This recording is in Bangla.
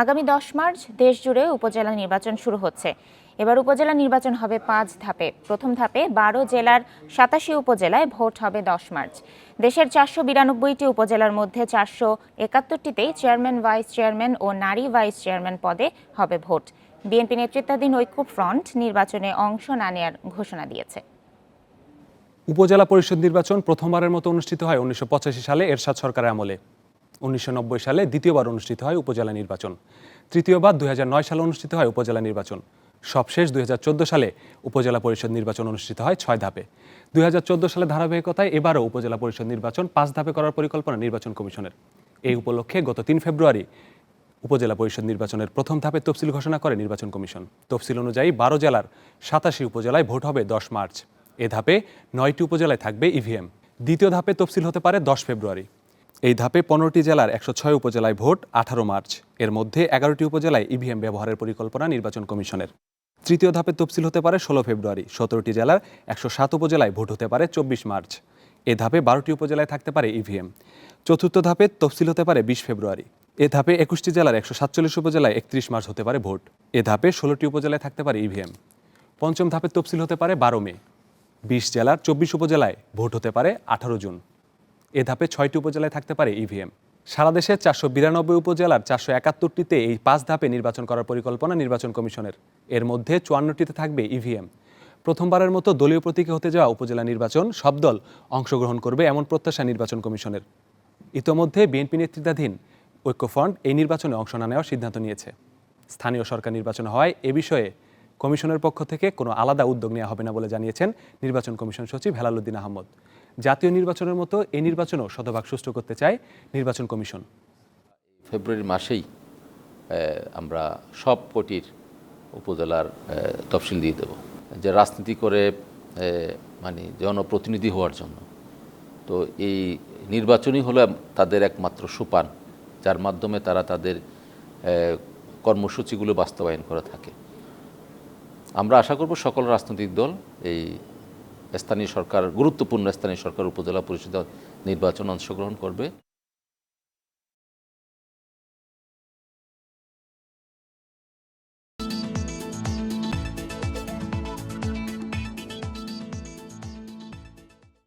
আগামী দশ মার্চ দেশজুড়ে উপজেলা নির্বাচন শুরু হচ্ছে। এবার উপজেলা নির্বাচন হবে পাঁচ ধাপে। প্রথম ধাপে বারো জেলার সাতাশি উপজেলায় ভোট হবে দশ মার্চ। দেশের চারশো বিরানব্বইটি উপজেলার মধ্যে চারশো একাত্তরটিতেই চেয়ারম্যান, ভাইস চেয়ারম্যান ও নারী ভাইস চেয়ারম্যান পদে হবে ভোট। বিএনপি নেতৃত্বাধীন ঐক্য ফ্রন্ট নির্বাচনে অংশ না নেয়ার ঘোষণা দিয়েছে। উপজেলা পরিষদ নির্বাচন প্রথমবারের মতো অনুষ্ঠিত হয় উনিশশো পঁচাশি সালে এরশাদ সরকারের আমলে। উনিশশো নব্বই সালে দ্বিতীয়বার অনুষ্ঠিত হয় উপজেলা নির্বাচন। তৃতীয়বার দুই হাজার নয় সালে অনুষ্ঠিত হয় উপজেলা নির্বাচন। সবশেষ দুই হাজার চোদ্দ সালে উপজেলা পরিষদ নির্বাচন অনুষ্ঠিত হয় ছয় ধাপে। দুই হাজার চৌদ্দ সালে ধারাবাহিকতায় এবারও উপজেলা পরিষদ নির্বাচন পাঁচ ধাপে করার পরিকল্পনা নির্বাচন কমিশনের। এই উপলক্ষে গত তিন ফেব্রুয়ারি উপজেলা পরিষদ নির্বাচনের প্রথম ধাপে তফসিল ঘোষণা করে নির্বাচন কমিশন। তফসিল অনুযায়ী বারো জেলার সাতাশি উপজেলায় ভোট হবে দশ মার্চ। এ ধাপে নয়টি উপজেলায় থাকবে ইভিএম। দ্বিতীয় ধাপে তফসিল হতে পারে দশ ফেব্রুয়ারি। এই ধাপে পনেরোটি জেলার একশো ছয় উপজেলায় ভোট, আঠারো মার্চ। এর মধ্যে এগারোটি উপজেলায় ইভিএম ব্যবহারের পরিকল্পনা নির্বাচন কমিশনের। তৃতীয় ধাপে তফসিল হতে পারে ষোলো ফেব্রুয়ারি, সতেরোটি জেলার একশো সাত উপজেলায় ভোট হতে পারে চব্বিশ মার্চ। এ ধাপে বারোটি উপজেলায় থাকতে পারে ইভিএম। চতুর্থ ধাপে তফসিল হতে পারে বিশ ফেব্রুয়ারি। এ ধাপে একুশটি জেলার একশো সাতচল্লিশ উপজেলায় একত্রিশ মার্চ হতে পারে ভোট। এ ধাপে ষোলোটি উপজেলায় থাকতে পারে ইভিএম। পঞ্চম ধাপে তফসিল হতে পারে বারো মে। বিশ জেলার চব্বিশ উপজেলায় ভোট হতে পারে আঠারো জুন। এ ধাপে ছয়টি উপজেলায় থাকতে পারে ইভিএম সারা দেশে চারশো বিরানব্বই উপজেলার চারশো একাত্তরটিতে এই পাঁচ ধাপে নির্বাচন করার পরিকল্পনা নির্বাচন কমিশনের। এর মধ্যে চুয়ান্নটিতে থাকবে ইভিএম প্রথমবারের মতো দলীয় প্রতীকে হতে যাওয়া উপজেলা নির্বাচন সব দল অংশগ্রহণ করবে এমন প্রত্যাশা নির্বাচন কমিশনের। ইতোমধ্যে বিএনপি নেতৃত্বাধীন ঐক্যফ্রন্ট এই নির্বাচনে অংশ না নেওয়ার সিদ্ধান্ত নিয়েছে। স্থানীয় সরকার নির্বাচন হওয়ায় এ বিষয়ে কমিশনের পক্ষ থেকে কোনো আলাদা উদ্যোগ নেওয়া হবে না বলে জানিয়েছেন নির্বাচন কমিশন সচিব হেলালুদ্দিন আহমদ। জাতীয় নির্বাচনের মতো এই নির্বাচনও শতভাগ সুষ্ঠু করতে চায় নির্বাচন কমিশন। ফেব্রুয়ারি মাসেই আমরা সব কোটির উপজেলার তফসিল দিয়ে দেব। যে রাজনীতি করে মানে জনপ্রতিনিধি হওয়ার জন্য। তো এই নির্বাচনই হলো তাদের একমাত্র সোপান, যার মাধ্যমে তারা তাদের কর্মসূচিগুলো বাস্তবায়ন করে থাকে। আমরা আশা করব সকল রাজনৈতিক দল এই স্থানীয় সরকার গুরুত্বপূর্ণ স্থানীয় সরকার উপজেলা পরিষদ নির্বাচন অংশগ্রহণ করবে।